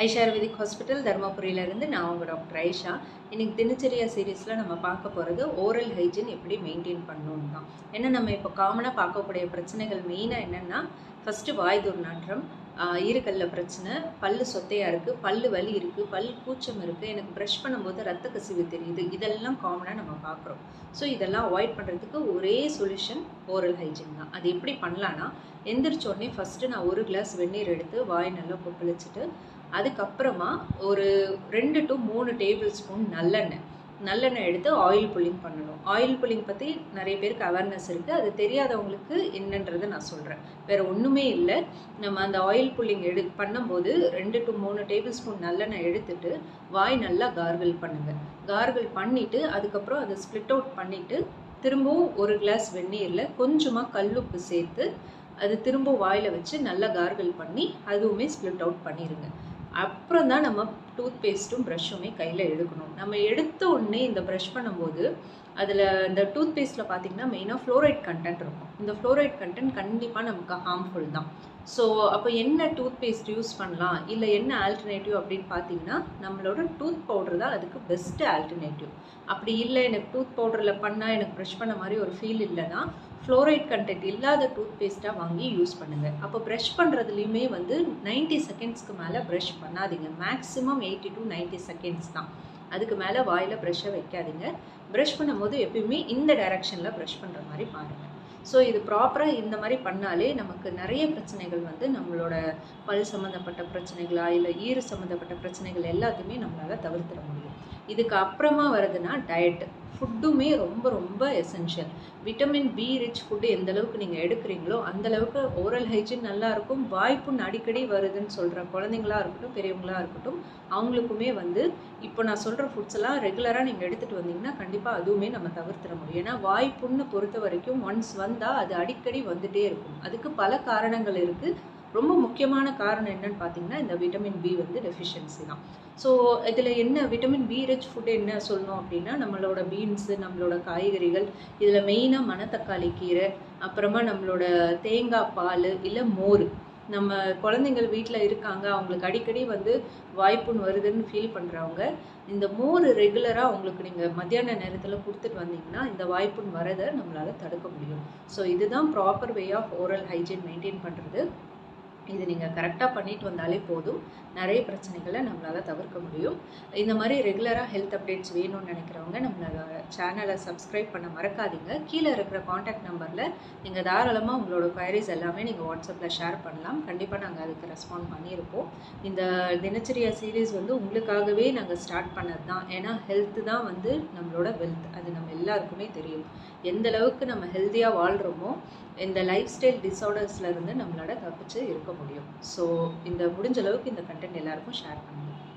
Aisha ayurvedic hospital தருமபுரியிலேருந்து நான் உங்கள் doctor Aisha. இன்னைக்கு தினச்சரியா சீரீஸில் நம்ம பார்க்க போகிறது ஓரல் ஹைஜீன் எப்படி மெயின்டைன் பண்ணணும் தான். ஏன்னா நம்ம இப்போ காமனாக பார்க்கக்கூடிய பிரச்சனைகள் மெயினாக என்னென்னா ஃபஸ்ட்டு வாய் துர்நாற்றம் ஈரக்கல்ல பிரச்சனை பல்லு சொத்தையாக இருக்குது பல்லு வலி இருக்குது பல் கூச்சம் இருக்குது எனக்கு ப்ரஷ் பண்ணும்போது ரத்த கசிவு தெரியுது இதெல்லாம் காமனாக நம்ம பார்க்குறோம். ஸோ இதெல்லாம் அவாய்ட் பண்ணுறதுக்கு ஒரே சொல்யூஷன் ஓரல் ஹைஜீன் தான். அது எப்படி பண்ணலான்னா எந்திரிச்சோடனே ஃபஸ்ட்டு நான் ஒரு கிளாஸ் வெந்நீர் எடுத்து வாய் நல்லா கொப்பளிச்சுட்டு அதுக்கப்புறமா ஒரு ரெண்டு டு மூணு டேபிள் ஸ்பூன் நல்லெண்ணெய். நல்லெண்ணெய் எடுத்து ஆயில் புல்லிங் பண்ணணும். ஆயில் புல்லிங் பற்றி நிறைய பேருக்கு அவேர்னஸ் இருக்குது அது தெரியாதவங்களுக்கு என்னன்றதை நான் சொல்கிறேன் வேறு ஒன்றுமே இல்லை. நம்ம அந்த ஆயில் புல்லிங் எடு பண்ணும்போது ரெண்டு டு மூணு டேபிள் ஸ்பூன் நல்லெண்ணெய் எடுத்துட்டு வாய் நல்லா கார்கிள் பண்ணுங்கள் கார்கிள் பண்ணிவிட்டு அதுக்கப்புறம் அதை ஸ்ப்ளிட் அவுட் பண்ணிவிட்டு திரும்பவும் ஒரு கிளாஸ் வெந்நீரில் கொஞ்சமாக கல்லுப்பு சேர்த்து அது திரும்ப வாயில் வச்சு நல்லா கார்கிள் பண்ணி அதுவுமே ஸ்ப்ளிட் அவுட் பண்ணிடுங்க அப்புறம் தான் நம்ம டூத் பேஸ்ட்டும் ப்ரஷ்ஷுமே கையில் எடுக்கணும். நம்ம எடுத்த உடனே இந்த ப்ரஷ் பண்ணும்போது அதில் இந்த டூத் பேஸ்ட்டில் பார்த்தீங்கன்னா மெயினாக ஃப்ளோரைட் கண்டென்ட் இருக்கும். இந்த ஃப்ளோரைட் கண்டென்ட் கண்டிப்பாக நமக்கு ஹார்ம்ஃபுல் தான். ஸோ அப்போ என்ன டூத் பேஸ்ட் யூஸ் பண்ணலாம்? இல்லை என்ன ஆல்டர்னேட்டிவ் அப்படின்னு பார்த்தீங்கன்னா நம்மளோட டூத் பவுடர் தான் அதுக்கு பெஸ்ட்டு ஆல்டர்னேட்டிவ் அப்படி இல்லை எனக்கு டூத் பவுடரில் பண்ணால் எனக்கு ப்ரஷ் பண்ண மாதிரி ஒரு ஃபீல் இல்லைன்னா ஃப்ளோரைட் கண்டென்ட் இல்லாத டூத் பேஸ்ட்டாக வாங்கி யூஸ் பண்ணுங்கள் அப்போ ப்ரஷ் பண்ணுறதுலையுமே வந்து நைன்ட்டி செகண்ட்ஸ்க்கு மேலே ப்ரஷ் பண்ணாதீங்க. Maximum eighty to ninety seconds தான். அதுக்கு மேலே வாயில் ப்ரெஷ்ஷை வைக்காதீங்க. ப்ரஷ் பண்ணும்போது எப்பயுமே இந்த டைரக்ஷனில் ப்ரஷ் பண்ணுற மாதிரி பாருங்கள் ஸோ இது ப்ராப்பராக இந்த மாதிரி பண்ணாலே நமக்கு நிறைய பிரச்சனைகள் வந்து நம்மளோட பல் சம்மந்தப்பட்ட பிரச்சனைகளா இல்லை ஈறு சம்மந்தப்பட்ட பிரச்சனைகள் எல்லாத்தையுமே நம்மளால் தவிர்த்துட முடியும். இதுக்கு அப்புறமா வருதுன்னா டயட்டு ஃபுட்டுமே ரொம்ப ரொம்ப essential vitamin B rich food எந்த அளவுக்கு நீங்கள் எடுக்கிறீங்களோ அந்த அளவுக்கு ஓரல் ஹைஜீன் நல்லா இருக்கும். வாய்ப்புண் அடிக்கடி வருதுன்னு சொல்கிற குழந்தைங்களா இருக்கட்டும் பெரியவங்களா இருக்கட்டும் அவங்களுக்குமே வந்து இப்போ நான் சொல்கிற ஃபுட்ஸ் எல்லாம் ரெகுலராக நீங்கள் எடுத்துகிட்டு வந்தீங்கன்னா கண்டிப்பாக அதுவுமே நம்ம தவிர்த்திட முடியும். ஏன்னா வாய்ப்புண்ணை பொறுத்த வரைக்கும் ஒன்ஸ் வந்தால் அது அடிக்கடி வந்துட்டே இருக்கும். அதுக்கு பல காரணங்கள் இருக்குது ரொம்ப முக்கியமான காரணம் என்னன்னு பார்த்தீங்கன்னா இந்த விட்டமின் பி வந்து டெஃபிஷியன்சி தான். ஸோ இதில் என்ன விட்டமின் பி ரிச் ஃபுட் என்ன சொல்லணும் அப்படின்னா நம்மளோட பீன்ஸு நம்மளோட காய்கறிகள் இதில் மெயினாக மணத்தக்காளி கீரை அப்புறமா நம்மளோட தேங்காய் பால் இல்லை மோர். நம்ம குழந்தைங்கள் வீட்டில் இருக்காங்க அவங்களுக்கு அடிக்கடி வந்து வாய்ப்புன்னு வருதுன்னு ஃபீல் பண்ணுறவங்க இந்த மோர் ரெகுலராக அவங்களுக்கு நீங்கள் மத்தியான நேரத்தில் கொடுத்துட்டு வந்தீங்கன்னா இந்த வாய்ப்புன்னு வரதை நம்மளால் தடுக்க முடியும். ஸோ இதுதான் proper way of oral hygiene maintain பண்ணுறது இது நீங்கள் கரெக்டாக பண்ணிட்டு வந்தாலே போதும். நிறைய பிரச்சனைகளை நம்மளால் தவிர்க்க முடியும். இந்த மாதிரி ரெகுலராக ஹெல்த் அப்டேட்ஸ் வேணும்னு நினைக்கிறவங்க நம்மளோட சேனலை சப்ஸ்கிரைப் பண்ண மறக்காதீங்க. கீழே இருக்கிற காண்டாக்ட் நம்பரில் நீங்கள் தாராளமாக உங்களோட குயரிஸ் எல்லாமே நீங்கள் வாட்ஸ்அப்பில் ஷேர் பண்ணலாம். கண்டிப்பாக நாங்கள் அதுக்கு ரெஸ்பாண்ட் பண்ணியிருப்போம். இந்த தினச்சரியா சீரீஸ் வந்து உங்களுக்காகவே நாங்கள் ஸ்டார்ட் பண்ணது தான் ஏன்னா ஹெல்த்து தான் வந்து நம்மளோட வெல்த் அது நம்ம எல்லாருக்குமே தெரியும். எந்த அளவுக்கு நம்ம ஹெல்த்தியாக வாழ்கிறோமோ இந்த லைஃப் ஸ்டைல் டிஸார்டர்ஸ்லேருந்து நம்மளோட தப்பிச்சு இருக்க முடியும். ஸோ இந்த முடிஞ்ச அளவுக்கு இந்த கண்டென்ட் எல்லாருக்கும் ஷேர் பண்ணுங்கள்